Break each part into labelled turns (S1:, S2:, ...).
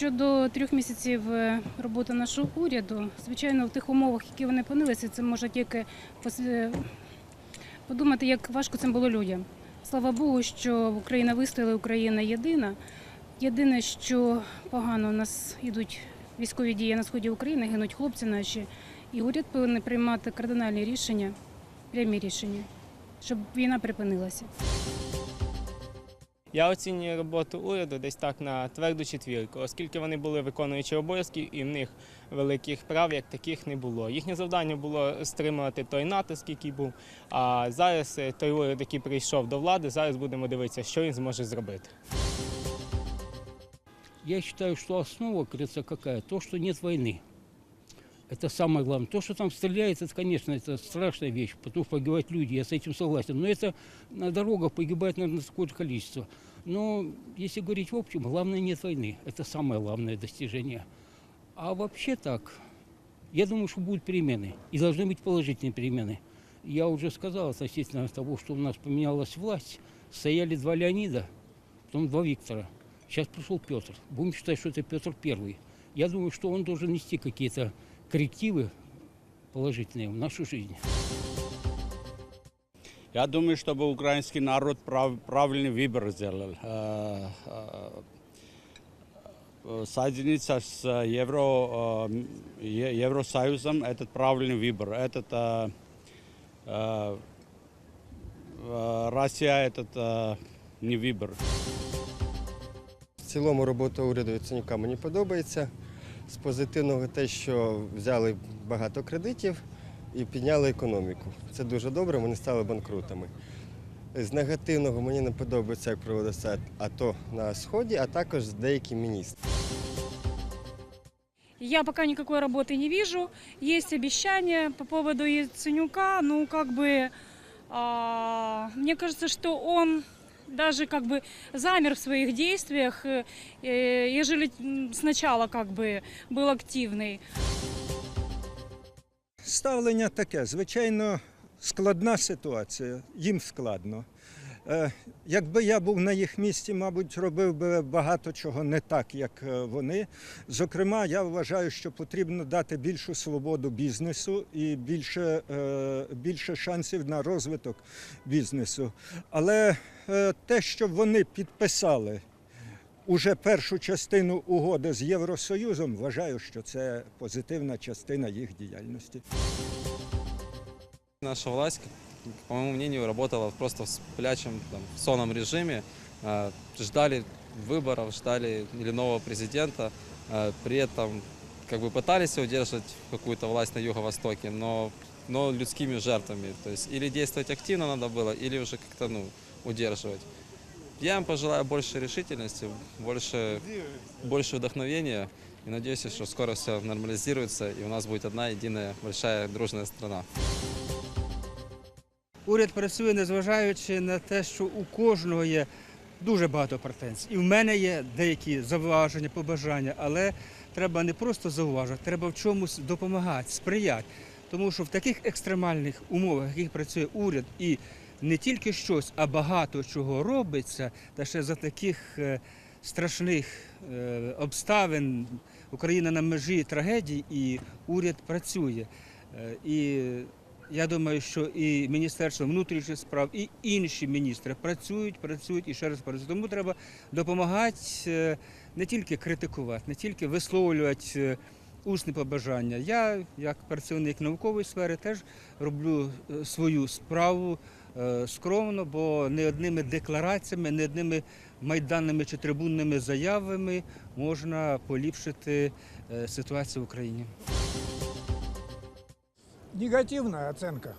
S1: Щодо трьох місяців е, роботи нашого уряду, звичайно, в тих умовах, які вони опинилися, це може тільки е, подумати, як важко цим було людям. Слава Богу, що Україна вистояла, Україна єдина. Єдине, що погано у нас йдуть військові дії на сході України, гинуть хлопці наші, і уряд повинен приймати кардинальні рішення, прямі рішення, щоб війна припинилася.
S2: Я оцінюю роботу уряду десь так на тверду четвірку, оскільки вони були виконуючі обов'язки і в них великих прав як таких не було. Їхнє завдання було стримувати той натиск, який був. А зараз е, той уряд, який прийшов до влади, зараз будемо дивитися, що він зможе зробити.
S3: Я считаю, что основа, как говорится, какая? То, что нет войны. Это самое главное. То, что там стреляется, это, конечно, это страшная вещь, потому что погибают люди, я с этим согласен. Но это на дорогах погибает, наверное, такое же количество. Но если говорить в общем, главное нет войны. Это самое главное достижение. А вообще так, я думаю, что будут перемены. И должны быть положительные перемены. Я уже сказал относительно того, что у нас поменялась власть. Стояли два Леонида, потом два Виктора. Сейчас пришел Петр. Будем считать, что это Петр Первый. Я думаю, что он должен нести какие-то коррективы положительные в нашу жизнь.
S4: Я думаю, чтобы украинский народ прав- правильный выбор сделал. Э, э, э, Соединиться с Евро, э, Е- Евросоюзом – это правильный выбор. Этот, э, э, э, Россия – этот э, не выбор.
S5: В цілому робота уряду Яценюка мені подобається. З позитивного те, що взяли багато кредитів і підняли економіку. Це дуже добре, вони стали банкрутами. З негативного мені не подобається, як проводиться АТО на Сході, а також деякі міністри.
S6: Я пока никакой работы не вижу. Есть обещания по поводу Яценюка. Ну, как бы, а, мне кажется, что он даже как бы замер в своих действиях, э, э, ежели м, сначала как бы был активный.
S7: Ставлення таке, звичайно, складна ситуація, їм складно. Е, Якби я був на їх місці, мабуть, робив би багато чого не так, як е, вони. Зокрема, я вважаю, що потрібно дати більшу свободу бізнесу і більше, е, більше шансів на розвиток бізнесу. Але те, що вони підписали уже першу частину угоди з Євросоюзом, вважаю, що це позитивна частина їх діяльності.
S8: Наша власть, как- по моему мнению, работала просто в сплячем, там, в сонном режиме. Э, Ждали выборов, ждали или нового президента. Э, При этом как бы пытались удерживать какую-то власть на юго-востоке, но, но людскими жертвами. То есть или действовать активно надо было, или уже как-то ну, удерживать. Я им пожелаю больше решительности, больше, больше вдохновения. И надеюсь, что скоро все нормализируется, и у нас будет одна единая большая дружная страна.
S9: Уряд працює, незважаючи на те, що у кожного є дуже багато претензій. І в мене є деякі зауваження, побажання, але треба не просто зауважувати, треба в чомусь допомагати, сприяти. Тому що в таких екстремальних умовах, в яких працює уряд, і не тільки щось, а багато чого робиться, та ще за таких е, страшних е, обставин Україна на межі трагедій, і уряд працює. Е, І я думаю, що і Міністерство внутрішніх справ, і інші міністри працюють, працюють і ще раз працюють. Тому треба допомагати не тільки критикувати, не тільки висловлювати усні побажання. Я, як працівник наукової сфери, теж роблю свою справу скромно, бо не одними деклараціями, не одними майданними чи трибунними заявами можна поліпшити е, ситуацію в Україні.
S10: Негативная оценка.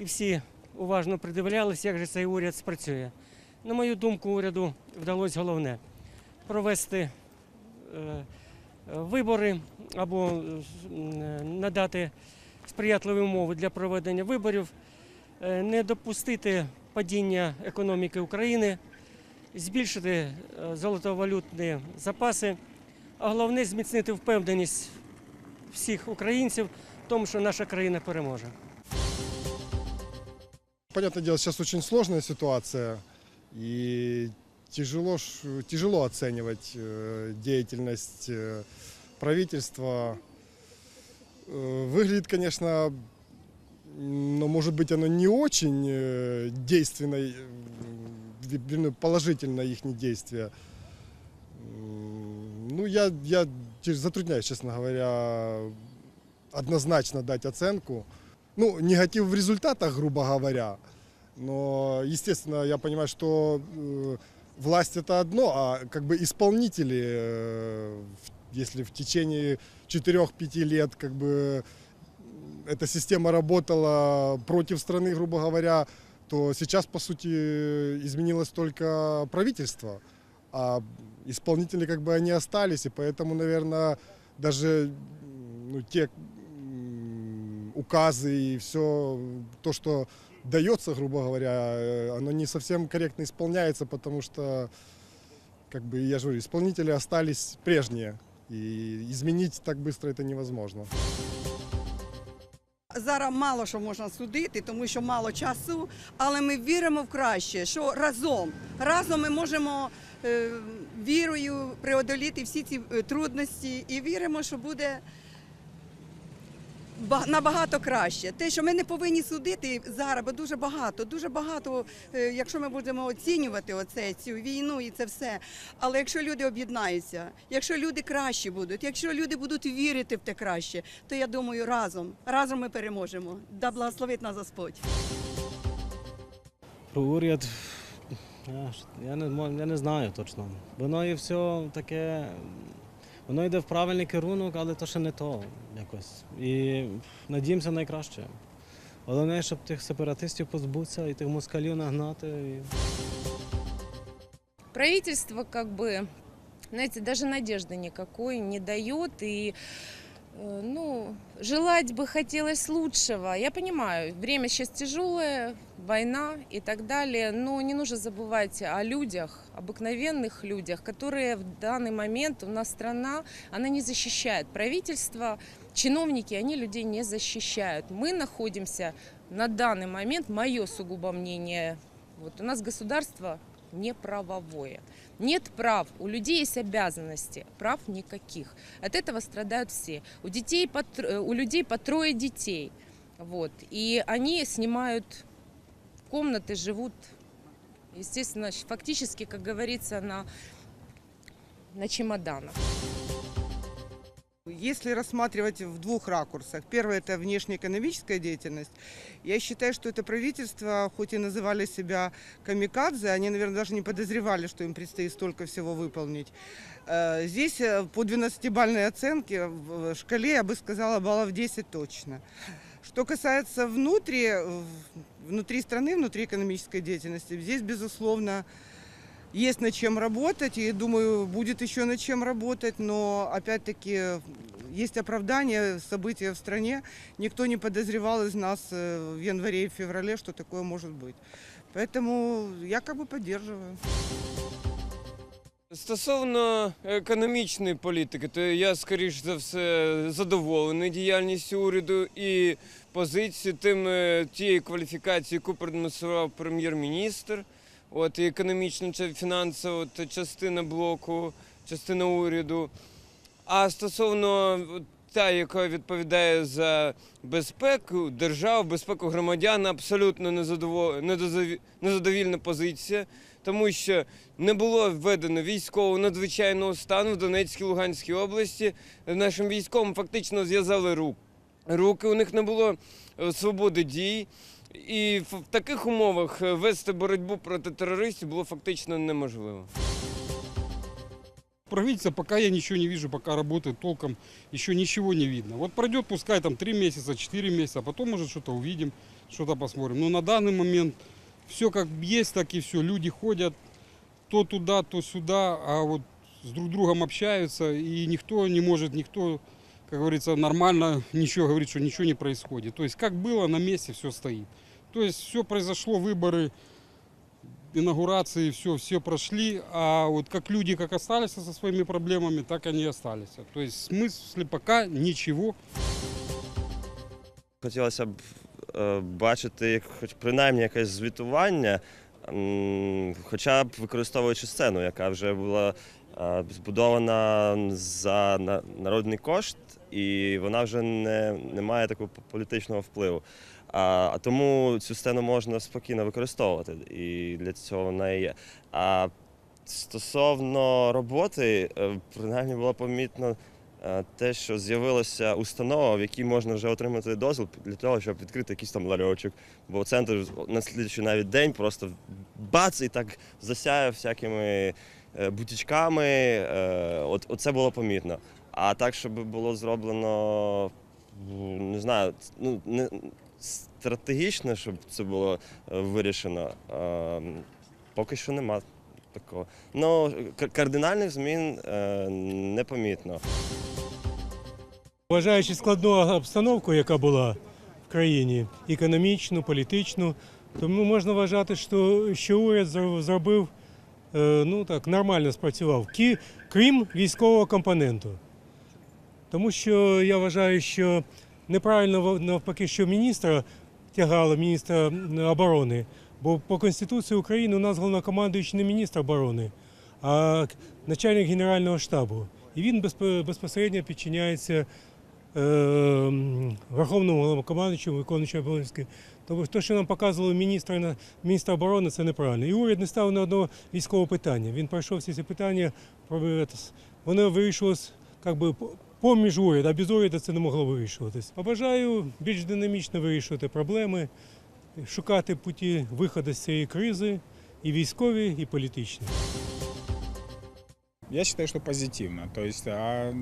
S11: і всі уважно придивлялися, як же цей уряд спрацює. На мою думку, уряду вдалося головне провести е, е, вибори або е, надати сприятливі умови для проведення виборів, е, не допустити падіння економіки України, збільшити е, золотовалютні запаси, а головне зміцнити впевненість всіх українців в тому, що наша країна переможе.
S10: Понятное дело, сейчас очень сложная ситуация. И
S12: тяжело, тяжело оценивать э, деятельность э, правительства. Э, Выглядит, конечно, но может быть оно не очень э, действенное, э, вернее, положительно их действия. Ну, я, я затрудняюсь, честно говоря, однозначно дать оценку. Ну, негатив в результатах, грубо говоря. Но, естественно, я понимаю, что э, власть это одно, а как бы исполнители, э, если в течение 4-5 лет как бы эта система работала против страны, грубо говоря, то сейчас, по сути, изменилось только правительство. А исполнители как бы они остались, и поэтому, наверное, даже ну, те указы и все то, что дается, грубо говоря, оно не совсем корректно исполняется, потому что, как бы я же говорю, исполнители остались прежние, и изменить так быстро это невозможно.
S13: Зараз мало що можна судити, тому що мало часу, але ми віримо в краще, що разом, разом ми можемо е, вірою преодоліти всі ці е, трудності і віримо, що буде набагато краще. Те, що ми не повинні судити зараз, бо дуже багато, дуже багато, е, якщо ми будемо оцінювати оце, цю війну і це все. Але якщо люди об'єднаються, якщо люди кращі будуть, якщо люди будуть вірити в те краще, то я думаю, разом, разом ми переможемо. Да благословить нас Господь.
S14: Про уряд я, я, не, я не знаю точно. Воно і все таке. Воно йде в правильний керунок, але то ще не то якось. І надіємося найкраще. Головне, щоб тих сепаратистів позбутися і тих москалів нагнати. І...
S15: правительство как бы, знаете, даже надежды никакой не дает и э, ну, желать бы хотелось лучшего. Я понимаю, время сейчас тяжелое, война и так далее, но не нужно забывать о людях, обыкновенных людях, которые в данный момент у нас страна, она не защищает. Правительство, чиновники, они людей не защищают. Мы находимся на данный момент, мое сугубо мнение, вот у нас государство не правовое. Нет прав, у людей есть обязанности, прав никаких. От этого страдают все. У, детей по тр- э, у людей по трое детей. Вот. И они снимают комнаты, живут, естественно, щ- фактически, как говорится, на, на чемоданах.
S16: Если рассматривать в двух ракурсах. Первый – это внешнеэкономическая деятельность. Я считаю, что это правительство, хоть и называли себя камикадзе, они, наверное, даже не подозревали, что им предстоит столько всего выполнить. Э, Здесь э, по 12-бальной оценке в шкале, я бы сказала, баллов 10 точно. Что касается внутри, э, внутри страны, внутри экономической деятельности, здесь, безусловно, есть над чем работать, и думаю, будет еще над чем работать, но опять-таки есть оправдание события в стране. Никто не подозревал из нас э, в январе и феврале, что такое может быть. Поэтому я как бы поддерживаю.
S17: Стосовно економічної політики, то я, скоріш за все, задоволений діяльністю уряду і позицією тим, е, тієї кваліфікації, яку продемонстрував прем'єр-міністр. От і економічна чи фінансова от, частина блоку, частина уряду. А стосовно та, яка відповідає за безпеку держав, безпеку громадян, абсолютно незадовільна позиція, тому що не було введено військового надзвичайного стану в Донецькій Луганській області. Нашим військовим фактично зв'язали рук. руки, у них не було е, свободи дій. І в таких умовах е, вести боротьбу проти терористів було фактично неможливо.
S18: Правительство пока я ничего не вижу, пока работает толком, еще ничего не видно. Вот пройдет пускай там 3 месяца, 4 месяца, а потом может что-то увидим, что-то посмотрим. Но на данный момент все как есть, так и все. Люди ходят то туда, то сюда, а вот с друг другом общаются, и никто не может, никто, как говорится, нормально ничего говорит, что ничего не происходит. То есть как было, на месте все стоит. То есть все произошло, выборы, инаугурации, все, все прошли, а вот как люди как остались со своими проблемами, так они и остались. То есть в смысле пока ничего.
S19: Хотілося б е, бачити як- хоч принаймні якесь звітування м, хоча б використовуючи сцену, яка вже була е, збудована за народний кошт, і вона вже не, не має такого політичного впливу. А, а тому цю сцену можна спокійно використовувати, і для цього вона і є. А стосовно роботи, е, принаймні було помітно е, те, що з'явилася установа, в якій можна вже отримати дозвіл для того, щоб відкрити якийсь там ларьочок. Бо центр на слідчий навіть день просто бац і так засяяв всякими е, бутічками. е, От, оце було помітно. А так, щоб було зроблено, не знаю, ну, не, стратегічно, щоб це було е, вирішено, е, поки що нема такого. Ну, кардинальних змін е, непомітно.
S20: Вважаючи складну обстановку, яка була в країні, економічну, політичну, тому можна вважати, що, що уряд зробив е, ну так, нормально спрацював, крім військового компоненту. Тому що я вважаю, що неправильно навпаки, що міністра тягало міністра оборони. Бо по Конституції України у нас головнокомандуючий не міністр оборони, а начальник Генерального штабу. І він безпосередньо підчиняється е, Верховному головнокомандуючому, виконуючому обов'язки. Тому те, що нам показували міністра, на- міністра оборони, це неправильно. І уряд не ставив на одного військового питання. Він пройшов всі ці питання, е, воно вирішувалось як би, поміж уряд, а без уряду це не могло вирішуватись. Побажаю більш динамічно вирішувати проблеми, шукати путі виходу з цієї кризи, і військові, і політичні.
S10: Я считаю, что позитивно. То есть а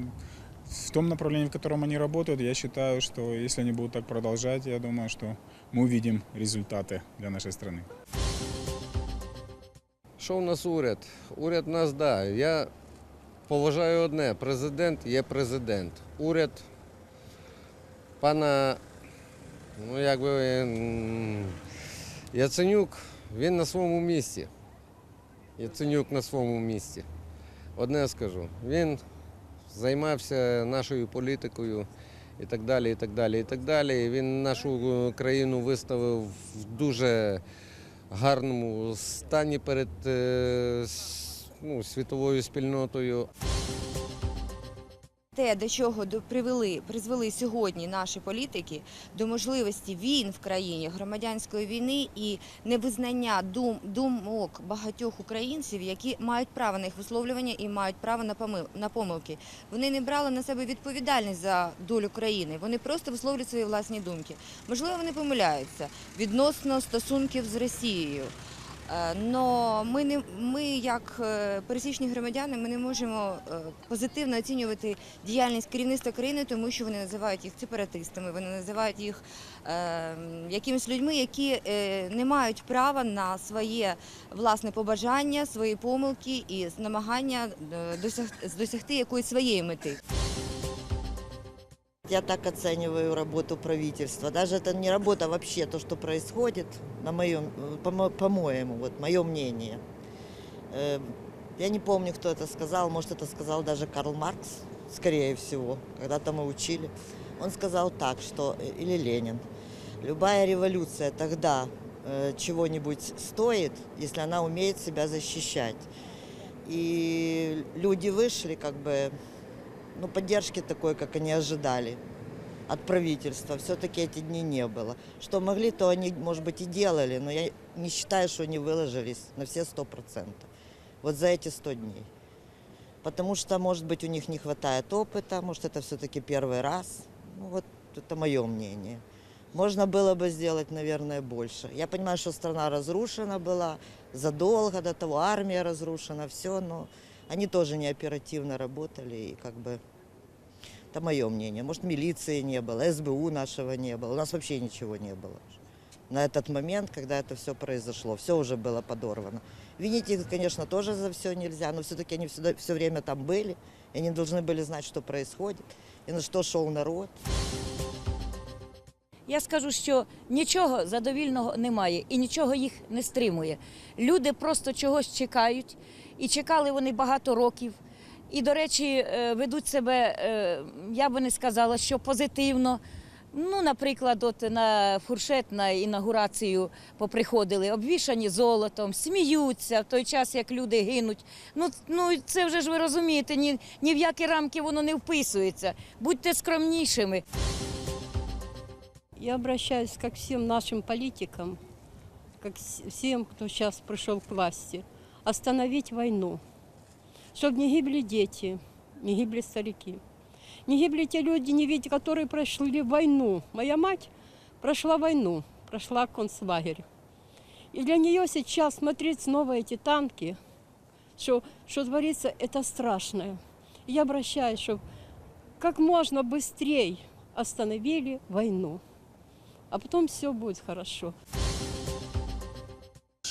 S10: в том направлении, в котором они работают, я считаю, что если они будут так продолжать, я думаю, что мы увидим результаты для нашей страны.
S21: Що у нас уряд? Уряд у нас, да. Я поважаю одне: президент є президент. Уряд пана, ну якби м, Яценюк, він на своєму місці. Яценюк на своєму місці. Одне скажу, він займався нашою політикою і так далі, і так далі, і так далі. Він нашу е, країну виставив в дуже гарному стані перед е, ну, світовою спільнотою.
S22: Те, до чого привели, призвели сьогодні наші політики, до можливості війн в країні, громадянської війни і невизнання дум, думок багатьох українців, які мають право на їх висловлювання і мають право на помил, на помилки. Вони не брали на себе відповідальність за долю країни. Вони просто висловлюють свої власні думки. Можливо, вони помиляються відносно стосунків з Росією. Е, Но ми не ми, як е, пересічні громадяни, ми не можемо е, позитивно оцінювати діяльність керівництва країни, тому що вони називають їх сепаратистами, вони називають їх якимись людьми, які не мають права на своє власне побажання, свої помилки і намагання е, досяг- досягти якоїсь своєї мети.
S23: Я так оцениваю работу правительства. Даже это не работа а вообще, то, что происходит, на моем, по- по-моему, вот мое мнение. Э, Я не помню, кто это сказал, может, это сказал даже Карл Маркс, скорее всего, когда-то мы учили. Он сказал так, что, э, или Ленин, любая революция тогда э, чего-нибудь стоит, если она умеет себя защищать. И люди вышли, как бы, ну, поддержки такой, как они ожидали от правительства. Все-таки эти дни не было. Что могли, то они, может быть, и делали, но я не считаю, что они выложились на все сто процентов. Вот за эти 100 дней. Потому что, может быть, у них не хватает опыта, может, это все-таки первый раз. Ну, вот это мое мнение. Можно было бы сделать, наверное, больше. Я понимаю, что страна разрушена была задолго до того, армия разрушена, все, но они тоже не оперативно работали, и как бы это мое мнение. Может, милиции не было, СБУ нашего не было, у нас вообще ничего не было на этот момент, когда это все произошло. Все уже было подорвано. Винить их, конечно, тоже за все нельзя, но все-таки они всегда, все время там были, и они должны были знать, что происходит, и на что шел народ.
S24: Я скажу, що нічого задовільного немає і нічого їх не стримує. Люди просто чогось чекають, і чекали вони багато років. І, до речі, е, ведуть себе, е, я би не сказала, що позитивно. Ну, наприклад, от на фуршет на інаугурацію поприходили, обвішані золотом, сміються в той час, як люди гинуть. Ну, ну це вже ж ви розумієте, ні, ні в які рамки воно не вписується. Будьте скромнішими.
S25: Я обращаюсь как всем нашим политикам, как всем, кто сейчас пришел к власти, остановить войну, чтобы не гибли дети, не гибли старики, не гибли те люди, не видя, которые прошли войну. Моя мать прошла войну, прошла концлагерь. И для нее сейчас смотреть снова эти танки, что, что творится, это страшное. Я обращаюсь, чтобы как можно быстрее остановили войну а потом все будет хорошо.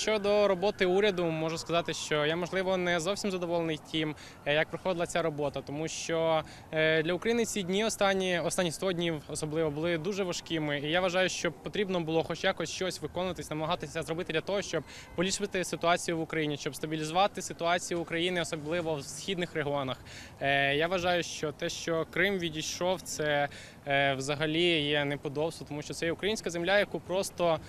S26: Щодо роботи уряду, можу сказати, що я можливо не зовсім задоволений тим, е, як проходила ця робота, тому що е, для України ці дні останні останні 100 днів особливо були дуже важкими. І я вважаю, що потрібно було хоч якось щось виконуватись, намагатися зробити для того, щоб поліпшити ситуацію в Україні, щоб стабілізувати ситуацію України, особливо в східних регіонах. Е, Я вважаю, що те, що Крим відійшов, це взагалі є неподобство, тому що це є українська земля, яку просто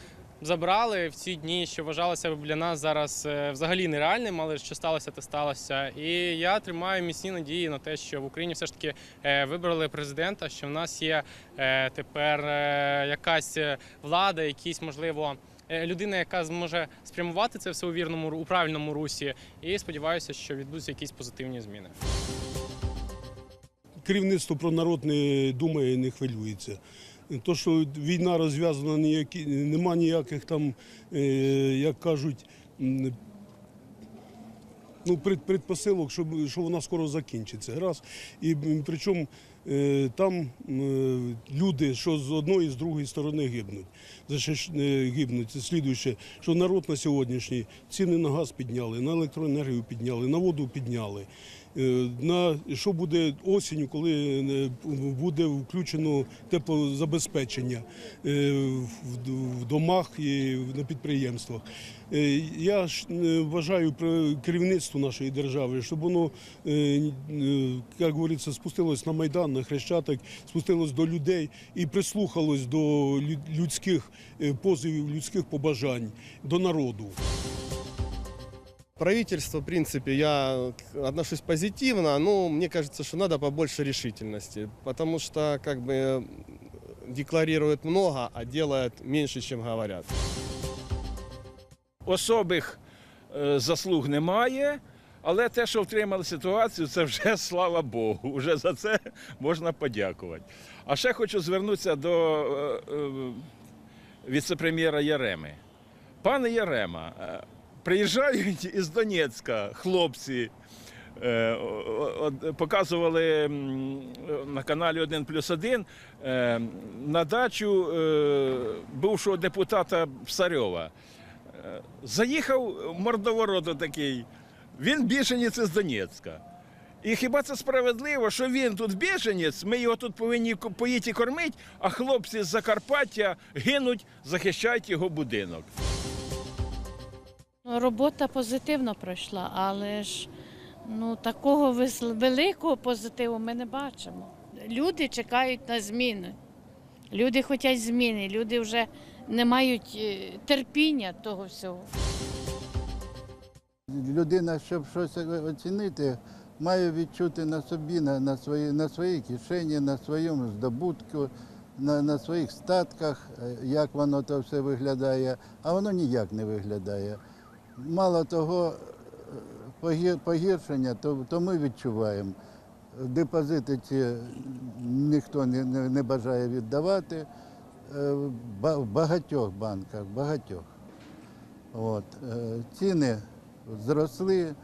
S26: забрали в ці дні, що вважалося б для нас зараз е, взагалі нереальним, але що сталося, те сталося. І я тримаю міцні надії на те, що в Україні все ж таки е, вибрали президента, що в нас є е, тепер якась влада, якісь можливо. Людина, яка зможе спрямувати це все у вірному у правильному русі, і сподіваюся, що відбудуться якісь позитивні зміни.
S27: керівництво про народ не думає і не хвилюється. То, що війна розв'язана, ніякі, нема ніяких там, е, як кажуть, ну, пред- предпосилок, що, що вона скоро закінчиться. Раз. І причому е, там м, люди, що з одної і з другої сторони гибнуть. Е, гибнуть. Це слідуюче, що народ на сьогоднішній ціни на газ підняли, на електроенергію підняли, на воду підняли. Е, На що буде осінню, коли е, буде включено теплозабезпечення е, в- домах і на підприємствах. Я вважаю про керівництво нашої держави, щоб воно, як говориться, спустилось на майдан, на хрещатик, спустилось до людей і прислухалось до людських позовів, людських побажань, до народу.
S28: Правительство, в принципе, я отношусь позитивно, но мне кажется, что надо побольше решительности, потому что как бы декларируют много, а делают меньше, чем говорят.
S29: особих е, заслуг немає, але те, що втримали ситуацію, це вже слава Богу. Уже за це можна подякувати. А ще хочу звернутися до е, е, віце-прем'єра Яреми. Пане Ярема, приїжджають із Донецька хлопці. е, Показували на каналі 1 плюс 1 на дачу е, бувшого депутата Псарьова. Е, Заїхав мордоворот такий. Він біженець із Донецька. І хіба це справедливо, що він тут біженець, ми його тут повинні поїти і кормити, а хлопці з Закарпаття гинуть, захищають його будинок.
S30: Робота позитивно пройшла, але ж ну, такого великого позитиву ми не бачимо. Люди чекають на зміни. Люди хочуть зміни, люди вже не мають е, терпіння того всього.
S31: Людина, щоб щось оцінити, має відчути на собі, на, на, свої, на своїй кишені, на своєму здобутку, на, на своїх статках, е, як воно то все виглядає, а воно ніяк не виглядає. Мало того, е, погіршення, то, то ми відчуваємо. Депозити ці ніхто не, не, не бажає віддавати е, в багатьох банках, багатьох. От. е, Ціни зросли.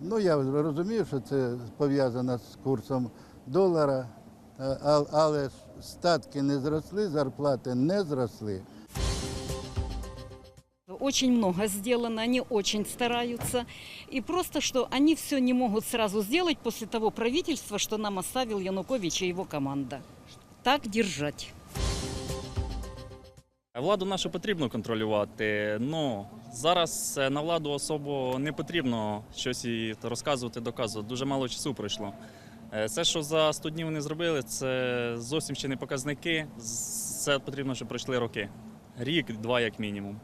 S31: Ну, я розумію, що це пов'язано з курсом долара, але статки не зросли, зарплати не зросли.
S32: Очень много сделано, они очень стараются. И просто, что они все не могут сразу сделать после того правительства, что нам оставил Янукович и его команда. Так держать.
S33: Владу нашу потрібно контролювати. Ну зараз е, на владу особо не потрібно щось їй розказувати, доказувати. Дуже мало часу пройшло. Е, Це, що за 100 днів вони зробили, це зовсім ще не показники. Це потрібно, щоб пройшли роки. Рік, два як мінімум.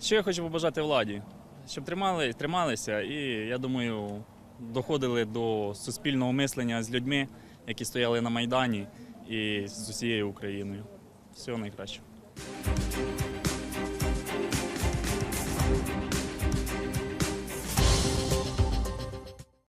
S33: Що я хочу побажати владі? Щоб тримали, трималися і, я думаю, доходили до суспільного мислення з людьми, які стояли на Майдані і з усією Україною. Всього найкращого.